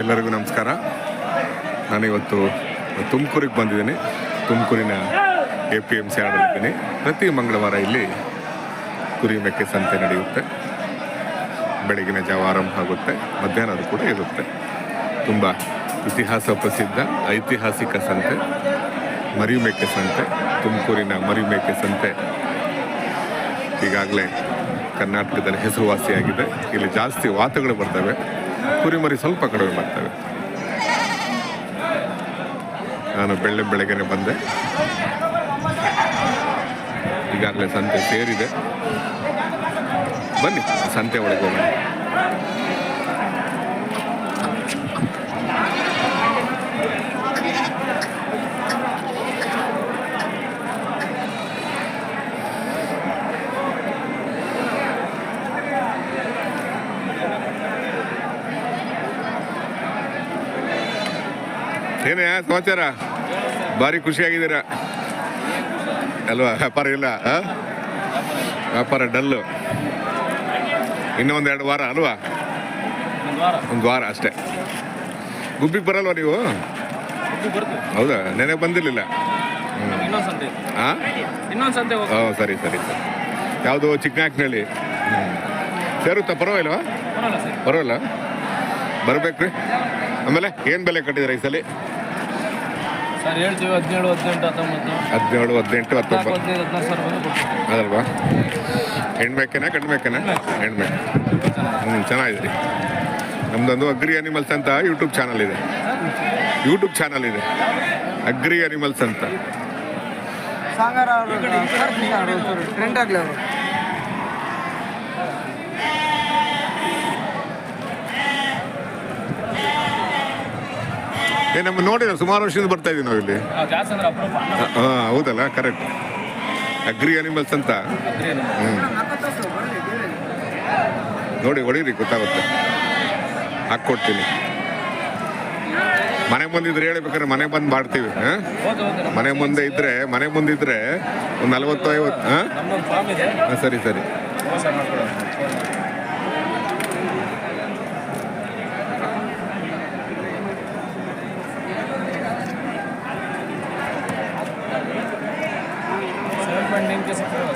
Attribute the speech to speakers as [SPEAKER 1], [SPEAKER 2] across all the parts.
[SPEAKER 1] ಎಲ್ಲರಿಗೂ ನಮಸ್ಕಾರ. ನಾನಿವತ್ತು ತುಮಕೂರಿಗೆ ಬಂದಿದ್ದೀನಿ. ತುಮಕೂರಿನ ಎ ಪಿ ಎಂ ಸಿ ಆಡಲಿದ್ದೀನಿ ಪ್ರತಿ ಮಂಗಳವಾರ ಇಲ್ಲಿ ಕುರಿ ಮೆಕ್ಕೆ ಸಂತೆ ನಡೆಯುತ್ತೆ. ಬೆಳಗಿನ ಜಾವ ಆರಂಭ ಆಗುತ್ತೆ. ಮಧ್ಯಾಹ್ನದ ಕೂಡ ಇರುತ್ತೆ. ತುಂಬ ಇತಿಹಾಸ ಪ್ರಸಿದ್ಧ ಐತಿಹಾಸಿಕ ಸಂತೆ ಮರಿಮೇಕೆ ಸಂತೆ, ತುಮಕೂರಿನ ಮರಿಮೇಕೆ ಸಂತೆ ಈಗಾಗಲೇ ಕರ್ನಾಟಕದಲ್ಲಿ ಹೆಸರುವಾಸಿಯಾಗಿದೆ. ಇಲ್ಲಿ ಜಾಸ್ತಿ ವಾತಗಳು ಬರ್ತವೆ. ಕುರಿಮರಿ ಸ್ವಲ್ಪ ಕಡಿಮೆ ಮಾಡ್ತೇವೆ. ನಾನು ಬೆಳ್ಳೆ ಬೆಳಗ್ಗೆ ಬಂದೆ. ಈಗಾಗಲೇ ಸಂತೆ ಸೇರಿದೆ. ಬನ್ನಿ, ಸಂತೆ ಒಳಗೆ ಹೋಗೋಣ. ಏನೇ ಸಮಾಚಾರ? ಭಾರಿ ಖುಷಿಯಾಗಿದ್ದೀರಾ? ಅಲ್ವಾ? ವ್ಯಾಪಾರ ಇಲ್ಲ? ವ್ಯಾಪಾರ ಡಲ್ಲು. ಇನ್ನೂ ಎರಡು ವಾರ ಅಲ್ವಾ?
[SPEAKER 2] ಒಂದು ವಾರ
[SPEAKER 1] ಒಂದು ಅಷ್ಟೇ. ಗುಬ್ಬಿಗೆ ಬರಲ್ವಾ ನೀವು? ಹೌದಾ? ನೆನೆ ಬಂದಿರಲಿಲ್ಲ. ಹಾಂ ಓ ಸರಿ ಸರಿ ಸರಿ. ಯಾವುದು ಚಿಕ್ಕನಾಕ್ನಳ್ಳಿ ಸೇರುತ್ತಾ? ಪರವಾಗಿಲ್ವಾ?
[SPEAKER 2] ಪರವಾಗಿಲ್ಲ ಬರ್ಬೇಕು
[SPEAKER 1] ಪರವಾಗಿಲ್ಲ. ಬರ್ಬೇಕ್ರಿ. ಆಮೇಲೆ ಏನು ಬೆಲೆ ಕಟ್ಟಿದ್ರೆ ಈ ಸಲ?
[SPEAKER 2] ಸರ್ ಹೇಳ್ತೀವಿ ಹದಿನೇಳು ಹದಿನೆಂಟು ಹತ್ತೊಂಬತ್ತು.
[SPEAKER 1] ಹದಿನೇಳು ಹದಿನೆಂಟು
[SPEAKER 2] ಹದಿನಾಲ್ಕು
[SPEAKER 1] ಹತ್ತೊಂಬತ್ತು.
[SPEAKER 2] ಹದಿನೈದು ಹದಿನಾರು ಸಾವಿರ ಬಂದು ಕೊಡ್ತೀವಿ.
[SPEAKER 1] ಅದಲ್ವಾ? ಹೆಣ್ಮೇಕೆನಾ ಗಂಡ್ಮೇಕೆನಾ ಹೆಣ್ಮೇಕೆ ಹ್ಞೂ ಚೆನ್ನಾಗಿದೆ ನಮ್ದೊಂದು ಅಗ್ರಿ ಅನಿಮಲ್ಸ್ ಅಂತ ಯೂಟ್ಯೂಬ್ ಚಾನಲ್ ಇದೆ. ಯೂಟ್ಯೂಬ್ ಚಾನಲ್ ಇದೆ. ಅಗ್ರಿ ಅನಿಮಲ್ಸ್ ಅಂತ.
[SPEAKER 3] ಸಾಗರ ಟ್ರೆಂಡ್ ಆಗಲಿ ಅವರು
[SPEAKER 1] ಏ ನಮ್ಮ ನೋಡಿದ ಸುಮಾರು ವರ್ಷದಿಂದ ಬರ್ತಾ ಇದೀವಿ ನಾವು ಇಲ್ಲಿ ಹಾಂ ಹೌದಲ್ಲ ಕರೆಕ್ಟ್ ಅಗ್ರಿ ಅನಿಮಲ್ಸ್ ಅಂತ? ಹ್ಞೂ ನೋಡಿ ಹೊಡೀರಿ ಗೊತ್ತಾಗುತ್ತೆ. ಹಾಕ್ಕೊಡ್ತೀನಿ. ಮನೆ ಮುಂದಿದ್ರೆ ಹೇಳ್ಬೇಕಾದ್ರೆ ಮನೆ ಬಂದು ಮಾಡ್ತೀವಿ ಮನೆ ಮುಂದೆ ಇದ್ರೆ ಮನೆ ಮುಂದೆ ಇದ್ದರೆ ಒಂದು ನಲವತ್ತು ಐವತ್ತು ಹಾಂ ಸರಿ ಸರಿ.
[SPEAKER 2] ನೈನ್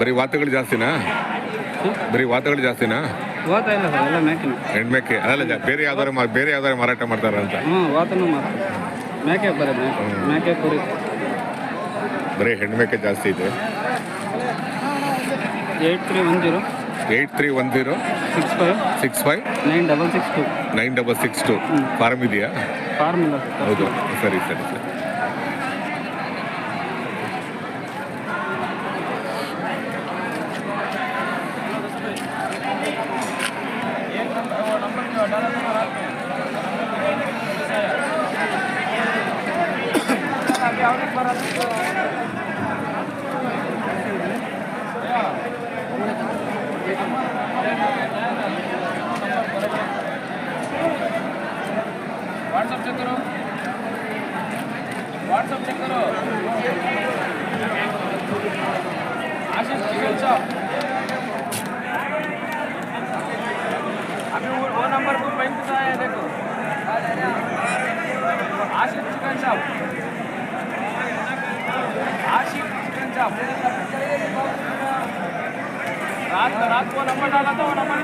[SPEAKER 1] ಬರೀ ವಾತಗಳು ಜಾಸ್ತಿನಾ? ಬರೀ ವಾತಗಳು ಜಾಸ್ತಿನಾ?
[SPEAKER 3] ವಾತ ಇಲ್ಲ ಸರ್ ಎಲ್ಲ
[SPEAKER 1] ಹೆಣ್ಮೇಕೆ ಅದಲ್ಲ ಜಾ- ಬೇರೆ ಯಾವ್ದಾರು ಮಾ- ಬೇರೆ ಯಾವ್ದಾರು ಮಾರಾಟ ಮಾಡ್ತಾರ ಅಂತ.
[SPEAKER 3] ಹ್ಞೂ ವಾತನೂ ಮಾಡ್ತಾರೆ ಮೇಕೆ ಬರೀ ಮೇಕೆ. ಮೇಕೆ ಕುರಿ.
[SPEAKER 1] ಬರೀ ಹೆಣ್ಮೇಕೆ ಜಾಸ್ತಿ ಇದೆ.
[SPEAKER 3] Eight three one zero.
[SPEAKER 1] Eight three one zero.
[SPEAKER 3] Six five.
[SPEAKER 1] Six five.
[SPEAKER 3] Nine double six two.
[SPEAKER 1] Nine double six two. Farm ಇದೆಯಾ?
[SPEAKER 3] ಫಾರ್ಮ್ ಇಲ್ಲ. ಸರ್
[SPEAKER 1] ಹೌದು. ಸರಿ ಸರಿ ಸರಿ.
[SPEAKER 2] व्हाट्सअप चेक करो। व्हाट्सअप चेक करो। आशीष शॉप अभी वो, नंबर पर बैंक देखो। आशीष चिकन शॉप રાખો નંબર ના હતો નંબર